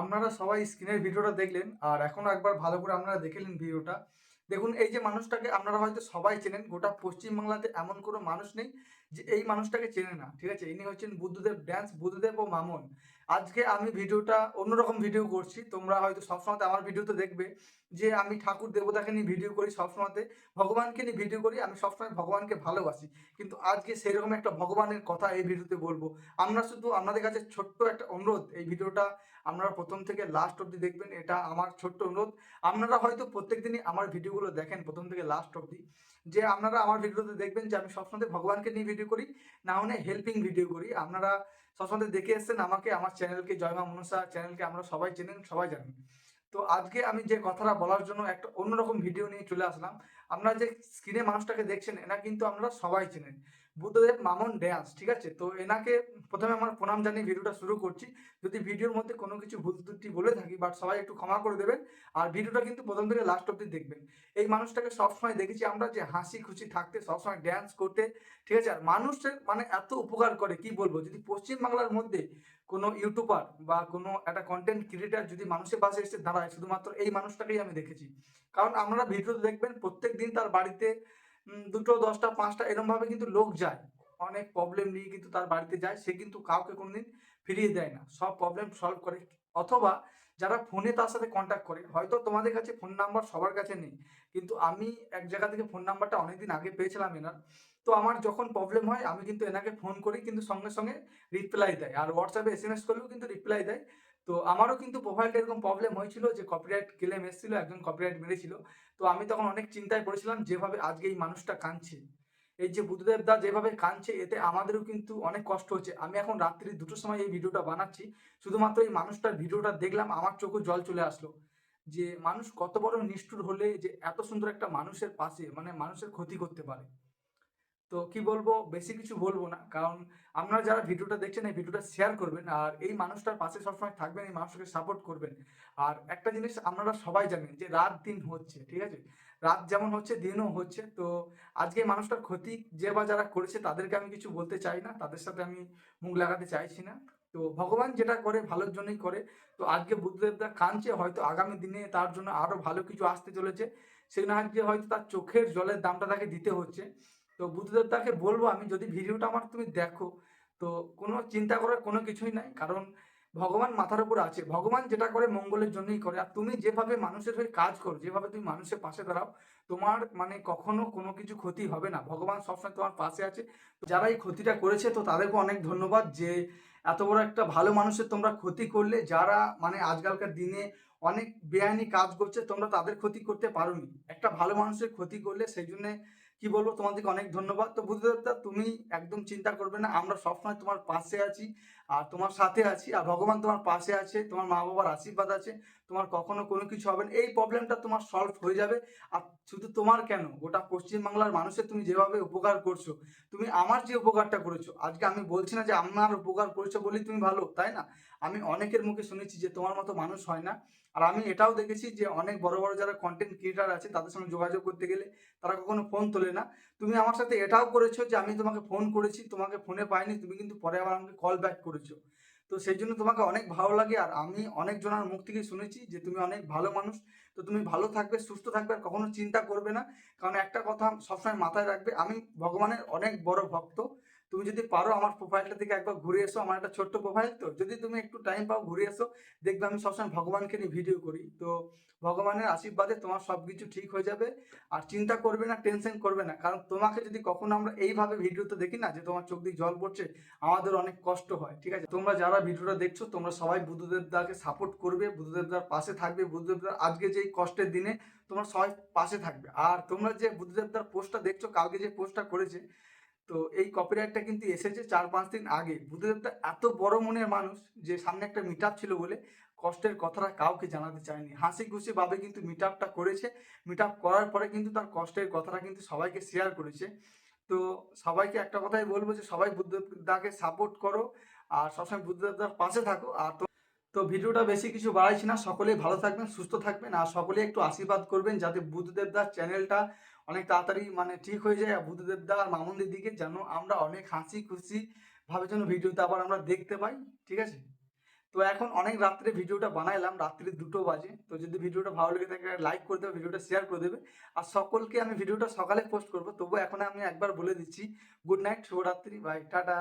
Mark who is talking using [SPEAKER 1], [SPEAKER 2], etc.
[SPEAKER 1] আপনারা সবাই স্ক্রিনের ভিডিওটা দেখলেন, আর এখন একবার ভালো করে আপনারা দেখেলেন ভিডিওটা। দেখুন, এই যে মানুষটাকে আপনারা হয়তো সবাই চেনেন, গোটা পশ্চিমবাংলাতে এমন কোনো মানুষ নেই যে এই মানুষটাকে চেনে না, ঠিক আছে? ইনি হচ্ছেন বুদ্ধদেব, ড্যান্স, বুদ্ধদেব ও মামুন। আজকে আমি ভিডিওটা অন্যরকম ভিডিও করছি। তোমরা হয়তো সবসময় আমার ভিডিওতে দেখবে যে আমি ঠাকুর দেবতাকে নিয়ে ভিডিও করি সবসময়তে। ভগবানকে নিয়ে ভিডিও করি, আমি সবসময় ভগবানকে ভালোবাসি। কিন্তু আজকে সেরকম একটা ভগবানের কথা এই ভিডিওতে বলব। আমরা শুধু আপনাদের কাছে ছোট্ট একটা অনুরোধ, এই ভিডিওটা আপনারা প্রথম থেকে লাস্ট অবধি দেখবেন, এটা আমার ছোট্ট অনুরোধ। আপনারা হয়তো প্রত্যেকদিনই আমার ভিডিওগুলো দেখেন প্রথম থেকে লাস্ট অবধি। যে আপনারা আমার ভিডিওতে দেখবেন যে আমি সবসময় ভগবানকে নিয়ে ভিডিও করি, না হলে হেল্পিং ভিডিও করি। আপনারা সবসময় দেখে এসেছেন আমাকে, আমার চ্যানেলকে জয়মা মনসা চ্যানেলকে আমরা সবাই চেনেন, সবাই জানেন। তো আজকে আমি যে কথাটা বলার জন্য একটা অন্যরকম ভিডিও নিয়ে চলে আসলাম। আপনারা যে স্ক্রিনে মানুষটাকে দেখছেন, এনা কিন্তু আপনারা সবাই চেনেন। বুদ্ধদেব মামন ড্যান্স, ঠিক আছে? তো এনাকে প্রথমে আমার প্রণাম জানিয়ে ভিডিওটা শুরু করছি। যদি ভিডিওর মধ্যে কোনো কিছু ভুল ত্রুটি বলে থাকি বাট সবাই একটু ক্ষমা করে দেবেন। আর ভিডিওটা কিন্তু প্রথম থেকে লাস্ট অব্দি দেখবেন। এই মানুষটাকে সবসময় দেখেছি আমরা যে হাসি খুশি থাকতে, সবসময় ড্যান্স করতে, ঠিক আছে? আর মানুষের মানে এত উপকার করে, কি বলব? যদি পশ্চিমবাংলার মধ্যে কোনো ইউটিউবার বা কোনো একটা কন্টেন্ট ক্রিয়েটার যদি মানুষের পাশে এসে দাঁড়ায়, শুধুমাত্র এই মানুষটাকেই আমি দেখেছি। কারণ আপনারা ভিডিও দেখবেন প্রত্যেক দিন তার বাড়িতে দুটো, দশটা, পাঁচটা এরমভাবে কিন্তু লোক যায়। অনেক প্রবলেম নিয়ে কিন্তু তার বাড়িতে যায়, সে কিন্তু কাউকে কোনোদিন ফিরিয়ে দেয় না। সব প্রবলেম সলভ করে অথবা যারা ফোনে তার সাথে কন্ট্যাক্ট করে, হয়তো তোমাদের কাছে ফোন নাম্বার সবার কাছে নেই, কিন্তু আমি এক জায়গা থেকে ফোন নাম্বারটা অনেকদিন আগে পেয়েছিলাম এনার, তো আমার যখন প্রবলেম হয়, আমি কিন্তু এনাকে ফোন করি, কিন্তু সঙ্গে সঙ্গে রিপ্লাই দেয়, আর হোয়াটসঅ্যাপে এস এম এস করলেও কিন্তু রিপ্লাই দেয়, তো আমারও কিন্তু প্রোফাইলটা এরকম প্রবলেম হয়েছিল যে কপিরাইট ক্লেম এসেছিল, একজন কপিরাইট মেরেছিল, তো আমি তখন অনেক চিন্তায় পড়েছিলাম, যেভাবে আজকে এই মানুষটা কাঁদছে। এই যে বুদ্ধদেব দা যেভাবে কাঁদছে, এতে আমাদেরও কিন্তু অনেক কষ্ট হচ্ছে। আমি এখন রাত্রি দুটোর সময় এই ভিডিওটা বানাচ্ছি। শুধুমাত্র এই মানুষটার ভিডিওটা দেখলাম, আমার চোখে জল চলে আসলো। যে মানুষ কত বড় নিষ্ঠুর হলে যে এত সুন্দর একটা মানুষের পাশে মানে মানুষের ক্ষতি করতে পারে। তো কি বলব? বেশি কিছু বলব না। কারণ আপনারা যারা ভিডিওটা দেখছেন, এই ভিডিওটা শেয়ার করবেন আর এই মানুষটার পাশে সবসময় থাকবেন, এই মানুষটাকে সাপোর্ট করবেন। আর একটা জিনিস আপনারা সবাই জানেন যে রাত দিন হচ্ছে, ঠিক আছে? রাত যেমন হচ্ছে, দিনও হচ্ছে। তো আজকে এই মানুষটার ক্ষতি যে বা যারা করেছে, তাদেরকে আমি কিছু বলতে চাই না। তাদের সাথে আমি মুখ লাগাতে চাইছি না। তো ভগবান যেটা করে, ভালোর জন্যই করে। তো আজকে বুদ্ধদেবদা কাঁদছে, হয়তো আগামী দিনে তার জন্য আরও ভালো কিছু আসতে চলেছে। সেজন্য আজকে হয়তো তার চোখের জলের দামটা তাকে দিতে হচ্ছে। তো বুদ্ধদেবদাকে বলব, আমি যদি ভিডিওটা আমার তুমি দেখো। তো কোনো চিন্তা করার কোনো কিছুই নাই, কারণ ভগবান মাথার উপর আছে। ভগবান যেটা করে মঙ্গলের জন্যই করে। আর তুমি যেভাবে মানুষের হয়ে কাজ করো, যেভাবে তুমি মানুষের পাশে দাঁড়াও, তোমার মানে কখনো কোনো কিছু ক্ষতি হবে না। ভগবান সবসময় তোমার পাশে আছে। যারা এই ক্ষতিটা করেছে, তো তাদেরকে অনেক ধন্যবাদ যে এত বড় একটা ভালো মানুষের তোমরা ক্ষতি করলে। যারা মানে আজকালকার দিনে অনেক বেআইনি কাজ করছে, তোমরা তাদের ক্ষতি করতে পারোনি। একটা ভালো মানুষের ক্ষতি করলে, সেই জন্য কি বলব, তোমাদেরকে অনেক ধন্যবাদ। তো বুদ্ধদেবদা, তুমি একদম চিন্তা করবে না, আমরা সবসময় তোমার পাশে আছি আর তোমার সাথে আছি। আর ভগবান তোমার পাশে আছে, তোমার মা বাবার আশীর্বাদ আছে। তোমার কখনো কোনো কিছু হবে না। এই প্রবলেমটা তোমার সলভ হয়ে যাবে। আর শুধু তোমার কেন? গোটা পশ্চিমবাংলার মানুষের তুমি যেভাবে উপকার করছ, তুমি আমার যে উপকারটা করেছ, আজকে আমি বলছি না যে আমার উপকার করেছ বলেই তুমি ভালো, তাই না? আমি অনেকের মুখে শুনেছি যে তোমার মতো মানুষ হয় না। আর আমি এটাও দেখেছি যে অনেক বড় বড় যারা কন্টেন্ট ক্রিয়েটার আছে, তাদের সঙ্গে যোগাযোগ করতে গেলে তারা কখনো ফোন তোলে না। তুমি আমার সাথে এটাও করেছ যে আমি তোমাকে ফোন করেছি, তোমাকে ফোনে পাইনি, তুমি কিন্তু পরে আবার আমাকে কল ব্যাক করেছ। তো সেই জন্য তোমাকে অনেক ভালো লাগে আর আমি অনেক জনের মুখ থেকে শুনেছি যে তুমি অনেক ভালো মানুষ। তো তুমি ভালো থাকবে, সুস্থ থাকবে আর কখনো চিন্তা করবে না। কারণ একটা কথা সবসময় মাথায় রাখবে, আমি ভগবানের অনেক বড় ভক্ত। তুমি যদি পারো আমার প্রোফাইলটা থেকে একবার ঘুরে এসো, আমার একটা ছোট্ট প্রোফাইল তো। যদি তুমি একটু টাইম পাও ঘুরে এসো, দেখবে আমি সবসময় ভগবানকে নিয়ে ভিডিও করি। তো ভগবানের আশীর্বাদে তোমার সব কিছু ঠিক হয়ে যাবে। আর চিন্তা করবে না টেনশন করবে না। কারণ তোমাকে যদি কখনো আমরা এইভাবে ভিডিওতে দেখি না যে তোমার চোখ দিয়ে জল পড়ছে, আমাদের অনেক কষ্ট হয়, ঠিক আছে? তোমরা যারা ভিডিওটা দেখছ, তোমরা সবাই বুদ্ধদেব দাকে সাপোর্ট করবে, বুদ্ধদেব দার পাশে থাকবে, বুদ্ধদেব দার আজকে যে কষ্টের দিনে তোমরা সবাই পাশে থাকবে। আর তোমরা যে বুদ্ধদেব দার পোস্টটা দেখছ, কালকে যে পোস্টটা করেছে তো এই কপিরাইটটা কিন্তু এসেছে চার পাঁচ দিন আগে। বুদ্ধদেবটা এত বড় মনের মানুষ যে সামনে একটা মিট ছিল বলে কষ্টের কথাটা কাউকে জানাতে চায়নি। হাসি খুশি ভাবে কিন্তু মিট করেছে। মিট করার পরে কিন্তু তার কষ্টের কথাটা কিন্তু সবাইকে শেয়ার করেছে। তো সবাইকে একটা কথাই বলব যে সবাই বুদ্ধদেবদাকে সাপোর্ট করো আর সবসময় বুদ্ধদেবদার পাশে থাকো। আর তো তো ভিডিওটা বেশি কিছু বাড়াইছি না। সকলেই ভালো থাকবেন, সুস্থ থাকবেন আর সকলেই একটু আশীর্বাদ করবেন যাতে বুদ্ধদেবদার চ্যানেলটা অনেক তাড়াতাড়ি মানে ঠিক হয়ে যায় আর বুদ্ধদেবদা আর মামুনদের দিকে যেন আমরা অনেক হাসি খুশি ভাবে যেন ভিডিওতে আবার আমরা দেখতে পাই, ঠিক আছে? তো এখন অনেক রাত্রে ভিডিওটা বানাইলাম, রাত্রি দুটো বাজে। তো যদি ভিডিওটা ভালো লেগে থাকে লাইক করে দেবে, ভিডিওটা শেয়ার করে দেবে। আর সকলকে আমি ভিডিওটা সকালে পোস্ট করব তবু এখন আমি একবার বলে দিচ্ছি গুড নাইট শুভরাত্রি বাই টাটা।